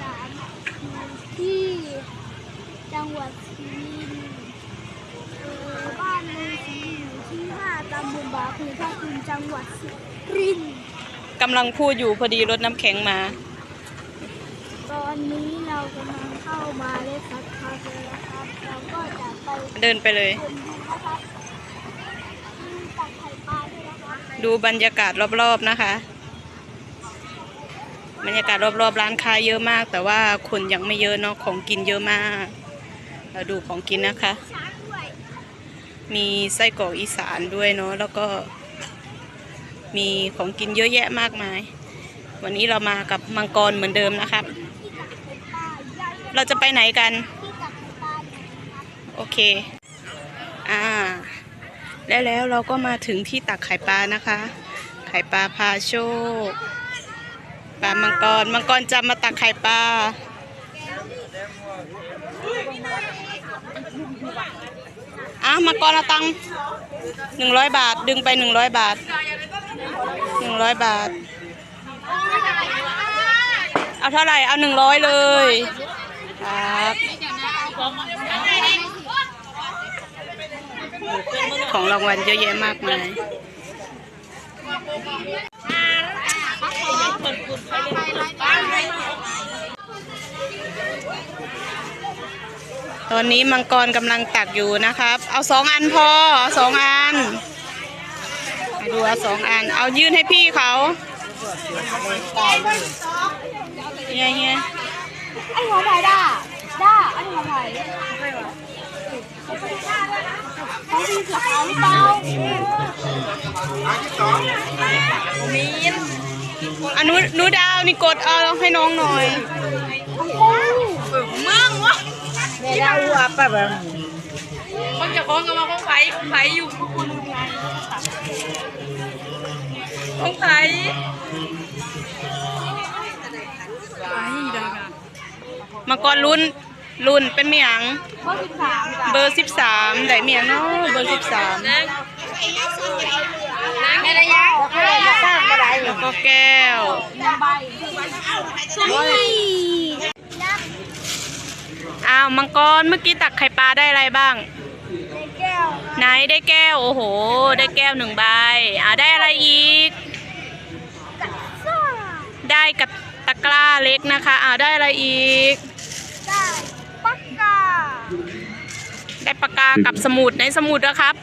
สามอยู่ที่จังหวัดสุรินทร์เอ่อบ้านเมืองศรีอยู่ที่ห้าตำบลบาคูท่าคุณจังหวัดสุรินทร์กำลังพูดอยู่พอดีรถน้ำแข็งมา ตอนนี้เรากำลังเข้ามาเลสสักพักแล้วนะครับเราก็จะไปเดินไปเลย ชมดูนะครับมีตักไข่ปลาด้วยนะครับ ดูบรรยากาศรอบๆนะคะ บรรยากาศรอบๆร้านค้าเยอะมาก แต่ว่าคนยังไม่เยอะเนาะของกินเยอะมาก เราดูของกินนะคะ มีไส้กรอกอีสานด้วยเนาะแล้วก็ มีของกินเยอะแยะมากมาย วันนี้เรามากับมังกรเหมือนเดิมนะครับ เราจะไปไหนกันโอเค อ่า และแล้วเราก็มาถึงที่ตักไข่ปลานะคะ ไข่ปลาพาโชค ปลามังกร มังกรจะมาตักไข่ปลาอะมังกรเอาตังหนึ่งร้อยบาท ดึงไปหนึ่งร้อยบาทหนึ่งร้อยบาท เอาเท่าไหร่ เอาหนึ่งร้อยเลย ครับของรางวัลเยอะแยะมากมาย ตอนนี้มังกรกำลังตักอยู่นะครับ เอาสองอันพอเอาสองอันเอาดูเอาสองอัน เอายื่นให้พี่เขาเฮียเฮียไอ้หัวไผ่ด้าด้าไอ้หัวไผ่เขามีเสือขาวหรือเปล่าอัน นูนูดาวนี่กดเอาให้น้องหน่อยแม่ดาวหัวปะแบบมันจะคล้องกับมาของไผ่ของไผ่อยู่ของไผ่มังกรรุ่นรุ่นเป็นเมียงข้อสิบสามเบอร์สิบสามได้เมียงเนาะเบอร์สิบสามนะนะไม่ได้ยังก็เลยจะสร้างอะไร แล้วก็แก้วใบใช่อ้าวมังกรเมื่อกี้ตักไข่ปลาได้อะไรบ้างแก้วไหนได้แก้ว โอ้โห ได้แก้วหนึ่งใบ อ่าได้อะไรอีกซ่าได้กับตะกร้าเล็กนะคะ อ่าได้อะไรอีก ได้ปักกา ได้ปากกากับสมุดในสมุดนะครับ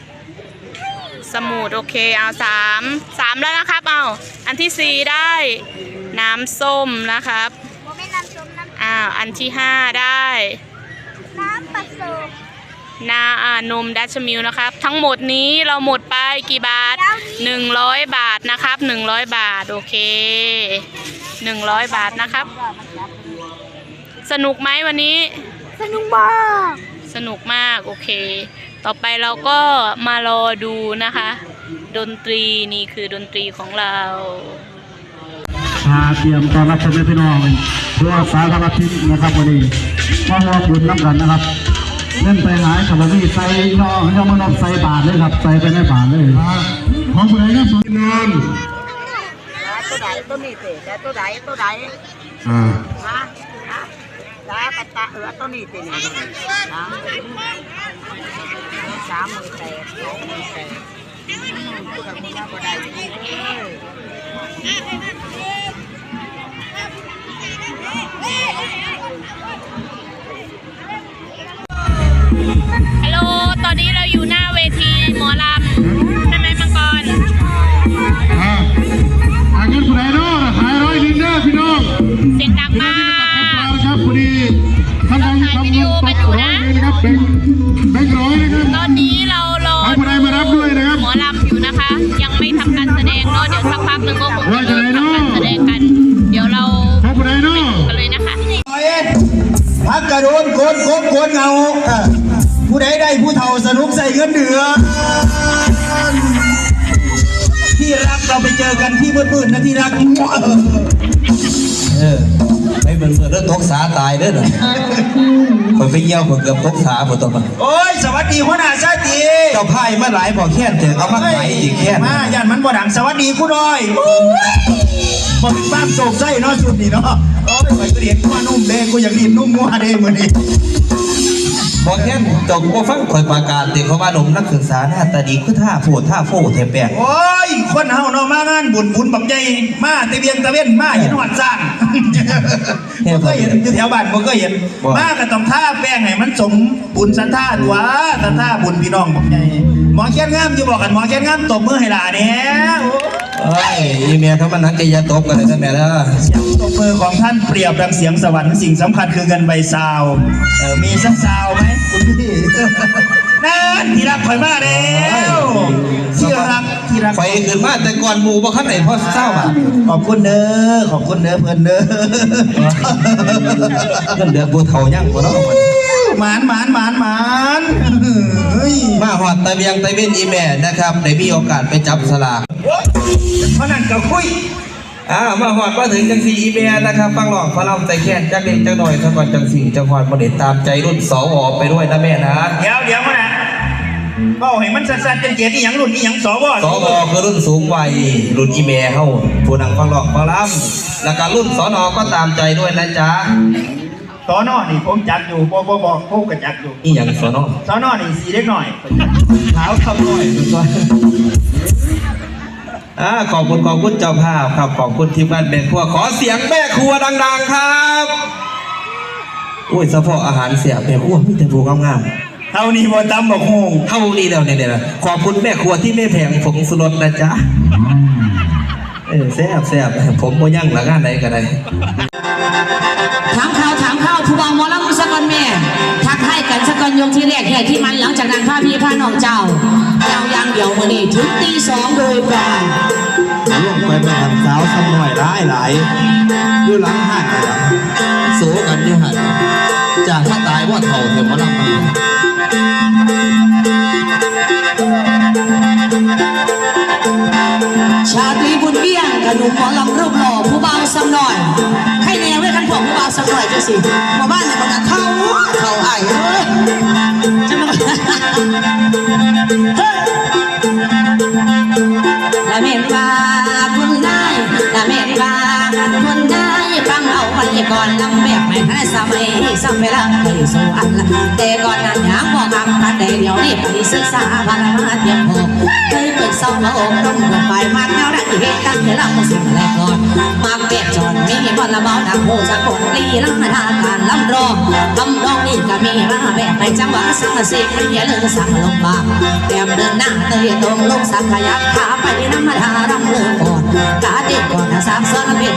สมุดโอเค เอาสาม สามแล้วนะครับเอาอันที่สี่ได้น้ำส้มนะครับ โมเมนต์น้ำส้มน้อ้าว อันที่ห้าได้ำน้ำผสมนาอ่านมดัชมิลนะครับ ทั้งหมดนี้เราหมดไปกี่บาท 100 บาทนะครับ 100 บาท โอเค 100 บาทนะครับ สนุกไหมวันนี้ สนุกมากสนุกมาก โอเค ต่อไปเราก็มารอดูนะคะ ดนตรีนี่คือดนตรีของเราพาเตรียมต้อนรับพ่อแม่พี่น้องทั่วสารทิศนะครับวันนี้มาร่วมบุญน้ำกันนะครับเล่นไปหลายกับวันนี้ใส่ย่อย่อมานอบใส่บาทเลยครับ ใส่ไปในบาทเลยของผู้ใดครับสุนอนตัวใดตัวนี้สิแต่ตัวใดตัวใดอ่านะนะจ้ากระตะเออตัวนี้สิเนี่ยนะสามมือแตกสองมือแตกพูด กับมึงว่าบ่ได้เอ้ยฮัลโหล ตอนนี้เราอยู่หน้าเวทีหมอลำใช่ไหมมังกรอ่าอาเงินผู้ใดเนาะขายร้อยลินเดอร์พี่น้องเสียงดังพี่น้อมางที่กมาตัดครับพอดีท่านใดทำเงินตกร้อยเลยนะครับเป็นเป็นร้อยนะครับ ตอนนี้เรา พักกระโดนโกนโกนโกนเงาเออผู้ใดได้ผู้เฒ่าสนุกใส่เงินเดือนที่รักเราไปเจอกันที่มืดๆนะที่รักเออไม่เหมือนเหมือนเรื่องตกสาตายเด้อหน่อยคนไปเยี่ยวคนเกือบตกสาหมดตัวมันโอ้ยสวัสดีหัวหน้าชาติเจ้าพายมาหลายบอกแค่นเถอะเอามาขายอีกแค่นมาย่านมันบ่ดังสวัสดีคุณน้อยบ่เป็นบ้านโศกไส้เนาะสุดนี่เนาะ โอ้ยไปก็เรียนว่านุ่มเด้กูอยากรีบนุ่มงัวเด้มื้อนนี้บอกแค่จบบ่ฟังข่อยประกาศติเขาว่าหนุ่มนักศึกษาหน้าตาดีคือท่าโพดท่าโฟแทบแปลงโอ้ย คนเฮาเนาะมางานบุญบุญบักใหญ่มาตะเวียงตะเว้นมาเห็นหอดสร้างบ่เคยเห็นอยู่แถวบ้านบ่เคยเห็นมาก็ต้องท่าแป้งให้มันสมบุญศรัทธาตัวศรัทธาบุญพี่น้องบักใหญ่หมอแค้นงามอยู่บอกกันหมอแค้นงามตบมือให้หลาเนแหน่โอ้ เอ้ยอีเมียเขามันนักจะอยาตบกันเลยนะแม่เด้อเสียงตบมือของท่านเปรียบดังเสียงสวรรค์สิ่งสำคัญคือเงินใบซาวเออมีสักซาวไหมคุณพี่นั่นที่รักคอยมาแล้วที่รักที่รัก ไฟขึ้นมาแต่ก่อนหมู่บ่คันไหนพอเศร้าอะขอบคุณเด้อขอบคุณเด้อเพื่อนเด้อเงินเดือนบัวเฒ่ายังบ่เนาะมันหมานหมานหมานหมานเฮ้ยมาฮอดตะเวียงตะเวนอีแม่นะครับได้มีโอกาสไปจับสลาก เพราะนั่นก็คุยอ่ามาฮอดมาถึงจังสี่อีแม่นะครับฟังร้องฟังรำใจแค้นจักเล็กจักน้อยซะก่อนจังสี่จังฮอดบ่ได้ตามใจรุ่นสวไปด้วยนะแม่นะเดี๋ยวเดี๋ยวมานะเบ้าให้มันสั้นๆเป็นเกียรติอีหยังรุ่นอีหยังสวสวคือรุ่นสูงวัยรุ่นอีแม่เฮาผู้นังฟังร้องฟังรำแล้วก็รุ่นสนก็ตามใจด้วยนะจ๊ะสอนอนี่ผมจักอยู่บ่บ่บอกผมก็จักอยู่อีหยังสนสอนอนี่สีเล็กหน่อยขาวคำหน่อย อ่าขอบคุณขอบคุณเจ้าภาพครับ ขอบคุณทีมงานแม่ครัว ขอเสียงแม่ครัวดัง ๆ ครับอุ้ยเฉพาะอาหารเสียแม่ครัวมีแต่ผู้งามๆเท่านี้บ่ตำบอกโฮงเท่านี้แล้วเนี่ยนะขอบคุณแม่ครัวที่ไม่แพงผงสุรสนะจ๊ะเออแซ่บแซ่บผมโมยั่งละงานไหนก็ได้ถามข่าวถามข่าวผู้บางหมอลำสกอนแม่ทักให้กันสกอนยงที่แรกแห่ที่มันหลังจากนั้นพาพี่พาน้องเจ้าเจ้ายังเดี๋ยวมือนี้ถึงตีสองโดยประมาณ ล่แม่สาวสำหน่อยร้ายหลายอยู่หลังห้างหลังโสกันอยู่หันจากถ้าตายว่าเถ่าเถอะมาลำมันชาตรีบุญเบี้ยงกระหนุ่มหมอลำรูปหล่อผู้บ่าวสำหน่อย ให้แนวไว้คันผมผู้บ่าวสำหน่อยจังสิหมู่บ้านเนี่ยมันก็เข้าเข้าไอ้เอ้ยจะมา ละเมนว่าคุณนายฟังเอาไว้ก่อนลำแบบไม่ทันสมัยสมัยละไปสู่อันละแต่ก่อนนั้นยังบอกคำแต่เดี๋ยวนี้ไปศึกษาบามาเทียมหกเคยเปิดซองมาอกลงลงไปมากแนวนะอีกตั้งแต่เราก็สิ่งแรก ละเมาหนักโหสะกดลีลังทาการลำรองลำรองนี่ก็มีมาแบบในจังหวะสังสิไม่เยอะเลยสั่งลงบาแต้มเดินหน้าเตยตรงลงสังขยับขาไปน้ำมาทารำเลือก่อนกาเด็กก่อนนะสามสอนเป็น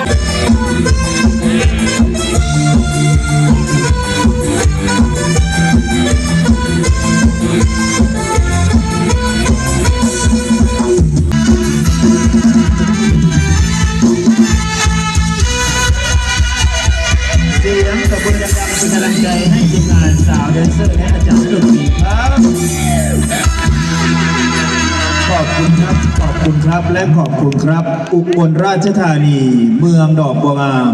เป็นกำลังใจให้ทีมงานสาวแดนเซอร์และอาจารย์ดนตรีครับ ขอบคุณครับ ขอบคุณครับ และขอบคุณครับ อุบลราชธานี เมืองดอกบัวงาม